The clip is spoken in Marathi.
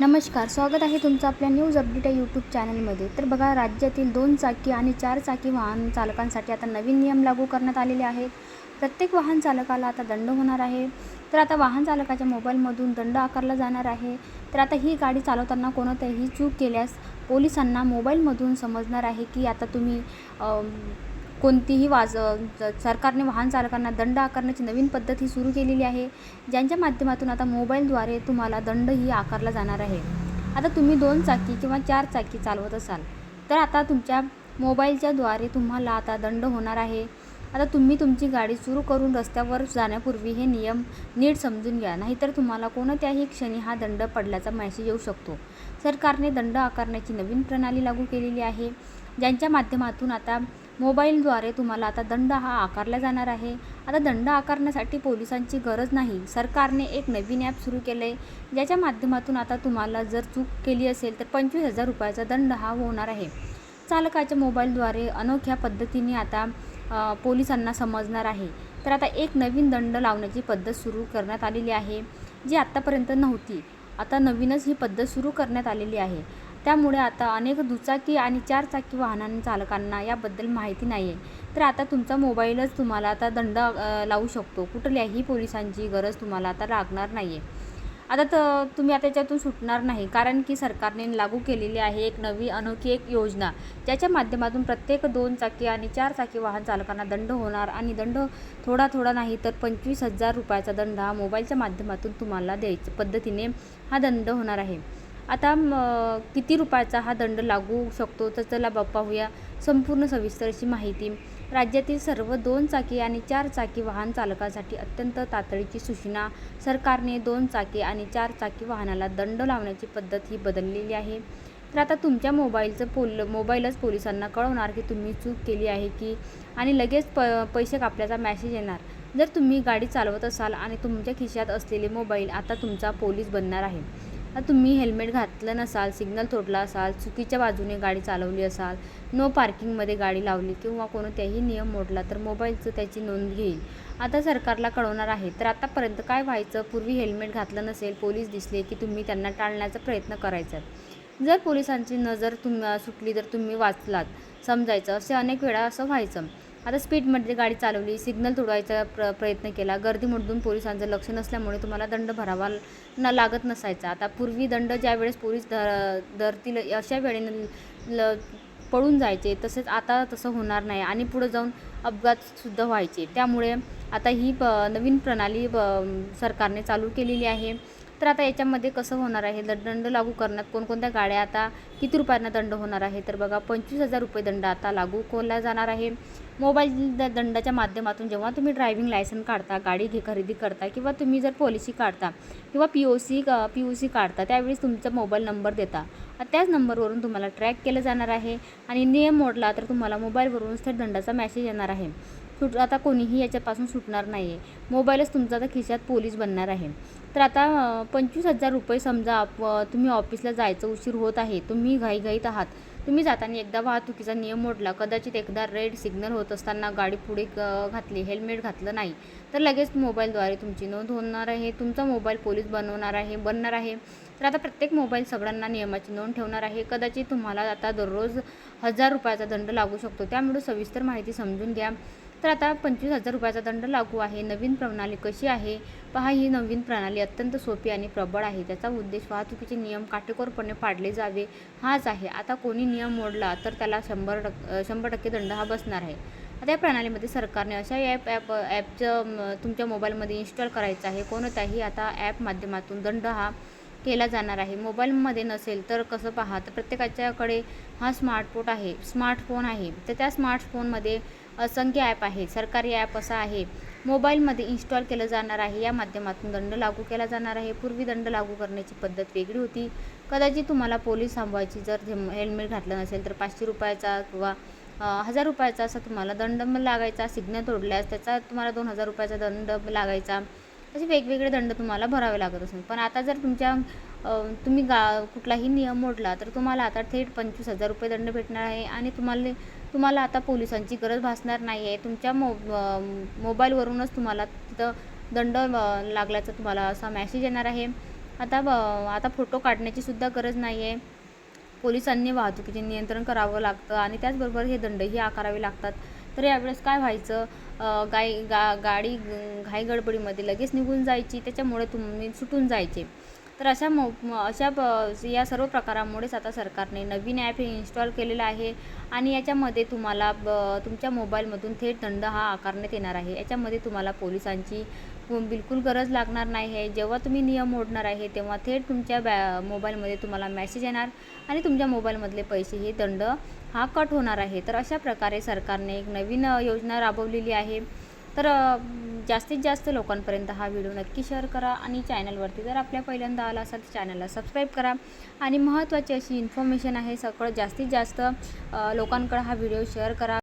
नमस्कार स्वागत आहे तुमचं आपल्या न्यूज अपडेट या यूट्यूब चॅनलमध्ये तर बघा राज्यातील दोन चाकी आणि चार चाकी वाहन चालकांसाठी आता नवीन नियम लागू करण्यात आलेले आहेत. प्रत्येक वाहन चालकाला आता दंड होणार आहे. तर आता वाहन चालकाच्या मोबाईलमधून दंड आकारला जाणार आहे. तर आता ही गाडी चालवताना कोणतंही चूक केल्यास पोलिसांना मोबाईलमधून समजणार आहे की आता तुम्ही कोणतीही वाज सरकारने वाहन चालकांना दंड आकारण्याची नवीन पद्धत ही सुरू केलेली आहे ज्यांच्या माध्यमातून आता मोबाईलद्वारे तुम्हाला दंडही आकारला जाणार आहे. आता तुम्ही दोन चाकी किंवा चार चाकी चालवत असाल तर आता तुमच्या मोबाईलच्या द्वारे तुम्हाला आता दंड होणार आहे. आता तुम्ही तुमची गाडी सुरू करून रस्त्यावर जाण्यापूर्वी हे नियम नीट समजून घ्या नाहीतर तुम्हाला कोणत्याही क्षणी हा दंड पडल्याचा मेसेज येऊ शकतो. सरकारने दंड आकारण्याची नवीन प्रणाली लागू केलेली आहे ज्यांच्या माध्यमातून आता मोबाईलद्वारे तुम्हाला आता दंड हा आकारला जाणार आहे. आता दंड आकारण्यासाठी पोलिसांची गरज नाही. सरकारने एक नवीन ॲप सुरू केलं आहे ज्याच्या माध्यमातून आता तुम्हाला जर चूक केली असेल तर पंचवीस हजार रुपयाचा दंड हा होणार आहे. चालकाच्या मोबाईलद्वारे अनोख्या पद्धतीने आता पोलिसांना समजणार आहे. तर आता एक नवीन दंड लावण्याची पद्धत सुरू करण्यात आलेली आहे जी आत्तापर्यंत नव्हती. आता नवीनच ही पद्धत सुरू करण्यात आलेली आहे. त्यामुळे आता अनेक दुचाकी आणि चार चाकी वाहनां चालकांना याबद्दल माहिती नाही आहे तर आता तुमचा मोबाईलच तुम्हाला आता दंड लावू शकतो. कुठल्याही पोलिसांची गरज तुम्हाला आता लागणार नाही आहे आता तर तुम्ही आता याच्यातून सुटणार नाही. कारण की सरकारने लागू केलेली आहे एक नवी अनोखी एक योजना. ज्याच्या माध्यमातून प्रत्येक दोन चाकी आणि चार चाकी वाहन चालकांना दंड होणार आणि दंड थोडा थोडा नाही तर पंचवीस हजार रुपयाचा दंड हा मोबाईलच्या माध्यमातून तुम्हाला द्यायचं पद्धतीने हा दंड होणार आहे. आता म, किती रुपयाचा हा दंड लागू शकतो? तर चला बा पाहूया संपूर्ण सविस्तर अशी माहिती. राज्यातील सर्व दोन चाकी आणि चार चाकी वाहन चालकासाठी अत्यंत तातडीची सूचना. सरकारने दोन चाकी आणि चार चाकी वाहनाला दंड लावण्याची पद्धत ही बदललेली आहे. तर आता तुमच्या मोबाईलचं पोल मोबाईलच पोलिसांना कळवणार की तुम्ही चूक केली आहे की? आणि लगेच प पैसे कापल्याचा मॅसेज येणार. जर तुम्ही गाडी चालवत असाल आणि तुमच्या खिशात असलेले मोबाईल आता तुमचा पोलीस बनणार आहे. तुम्ही हेल्मेट घातलं नसाल सिग्नल तोडला असाल चुकीच्या बाजूने गाडी चालवली असाल नो पार्किंगमध्ये गाडी लावली किंवा कोणत्याही नियम मोडला तर मोबाईलचं त्याची नोंद घेईल. आता सरकारला कळवणार आहे तर आतापर्यंत काय व्हायचं? पूर्वी हेल्मेट घातलं नसेल पोलीस दिसले की तुम्ही त्यांना टाळण्याचा प्रयत्न करायचा. जर पोलिसांची नजर तुम सुटली तर तुम्ही वाचलात. समजायचं असे अनेक वेळा असं व्हायचं. आता स्पीडमध्ये गाडी चालवली सिग्नल तोडवायचा प्र प्रयत्न केला. गर्दीमधून पोलिसांचं लक्ष नसल्यामुळे तुम्हाला दंड भरावा न लागत नसायचा. आता पूर्वी दंड ज्या वेळेस पोलीस धर धरतील अशा वेळेने ल पळून जायचे. तसेच आता तसं होणार नाही आणि पुढं जाऊन अपघातसुद्धा व्हायचे. त्यामुळे आता ही प नवीन प्रणाली ब सरकारने चालू केलेली आहे. तर आता याच्यामध्ये कसं होणार आहे? द- दंड लागू करण्यात कोणकोणत्या गाड्या आता किती रुपयांना दंड होणार आहे? तर बघा पंचवीस हजार रुपये दंड आता लागू केला जाणार आहे. मोबाईल द दंडाच्या माध्यमातून जेव्हा तुम्ही ड्रायव्हिंग लायसन काढता गाडी घे खरेदी करता किंवा तुम्ही जर पॉलिसी काढता किंवा P O C P O C काढता त्यावेळेस तुमचा मोबाईल नंबर देता. त्याच नंबरवरून तुम्हाला ट्रॅक केलं जाणार आहे आणि नियम मोडला तर तुम्हाला मोबाईलवरून थेट दंडाचा मेसेज येणार आहे. सुट आता कोणीही याच्यापासून सुटणार नाही आहे मोबाईलच तुमचा आता खिशात पोलीस बनणार आहे. तर आता पंचवीस हजार रुपये समजा आप- तुम्ही ऑफिसला जायचं उशीर होत आहे तुम्ही घाईघाईत आहात. तुम्ही जाताना एकदा वाहतुकीचा नियम मोडला. कदाचित एकदा रेड सिग्नल होत असताना गाडी पुढे घातली हेल्मेट घातलं नाही. तर लगेच मोबाईलद्वारे तुमची नोंद होणार आहे. तुमचा मोबाईल पोलीस बनवणार आहे बनणार आहे. तर आता प्रत्येक मोबाईल सगळ्यांना नियमाची नोंद ठेवणार आहे. कदाचित तुम्हाला आता दररोज हजार रुपयाचा दंड लागू शकतो. त्यामुळे सविस्तर माहिती समजून घ्या. तर आता पंचवीस हजार रुपयाचा दंड लागू आहे. नवीन प्रणाली कशी आहे? पहा ही नवीन प्रणाली अत्यंत सोपी आणि प्रबळ आहे. त्याचा उद्देश वाहतुकीचे नियम काटेकोरपणे पाडले जावे. हाच आहे. आता कोणी नियम मोडला तर त्याला शंभर टक् शंभर टक्के दंड हा बसणार आहे. आता या प्रणालीमध्ये सरकारने अशा ॲप ॲप ॲपचं तुमच्या मोबाईलमध्ये इन्स्टॉल करायचं आहे. कोणताही आता ॲप माध्यमातून दंड हा केला जाणार आहे. मोबाईलमध्ये नसेल तर कसं पहा? तर प्रत्येकाच्याकडे हा स्मार्टफोन आहे स्मार्टफोन आहे. तर त्या स्मार्टफोनमध्ये असंख्य ॲप आहे. सरकारी ॲप असा आहे. मोबाईलमध्ये इन्स्टॉल केलं जाणार आहे. या माध्यमातून दंड लागू केला जाणार आहे. पूर्वी दंड लागू करण्याची पद्धत वेगळी होती. कदाचित तुम्हाला पोलीस थांबवायची जर हेल्मेट घातलं नसेल तर पाचशे रुपयाचा किंवा हजार रुपयाचा असा तुम्हाला दंड लागायचा सिग्नल तोडल्यास त्याचा तुम्हाला दोन हजार रुपयाचा दंड लागायचा. असे वेगवेगळे दंड तुम्हाला भरावे लागत असेल पण आता जर तुमच्या तुम्ही गा कुठलाही नियम मोडला तर तुम्हाला आता थेट पंचवीस हजार रुपये दंड भेटणार आहे आणि तुम्हाला तुम्हाला आता पोलिसांची गरज भासणार नाही आहे. तुमच्या मो मोबाईलवरूनच तुम्हाला तिथं दंड लागल्याचा तुम्हाला असा मॅसेज येणार आहे. आता आता फोटो काढण्याची सुद्धा गरज नाही आहे. पोलिसांनी वाहतुकीचे नियंत्रण करावं लागतं आणि त्याचबरोबर हे दंडही आकारावे लागतात. तर यावेळेस काय व्हायचं? गाई गा गाडी घाईगडबडीमध्ये लगेच निघून जायची. त्याच्यामुळे तुम्ही सुटून जायचे. तर अशा मो अशा प या सर्व प्रकारामुळेच आता सरकारने नवीन ॲप हे इन्स्टॉल केलेलं आहे. आणि याच्यामध्ये तुम्हाला ब तुमच्या मोबाईलमधून थेट दंड हा आकारण्यात येणार आहे. याच्यामध्ये तुम्हाला पोलिसांची बिलकुल गरज लागणार नाही आहे. जेव्हा तुम्ही नियम मोडणार आहे तेव्हा थेट तुमच्या बॅ मोबाईलमध्ये तुम्हाला मेसेज येणार आणि तुमच्या मोबाईलमधले पैसे हे दंड हा कट होणार आहे. तर अशा प्रकारे सरकारने एक नवीन योजना राबवलेली आहे. तर जास्तीत जास्त लोकांपर्यंत हा व्हिडिओ नक्की शेअर करा आणि चॅनलवरती जर आपल्या पहिल्यांदा आला असाल तर चॅनलला सबस्क्राईब करा. आणि महत्त्वाची अशी इन्फॉर्मेशन आहे सगळं जास्तीत जास्त लोकांकडे हा व्हिडिओ शेअर करा.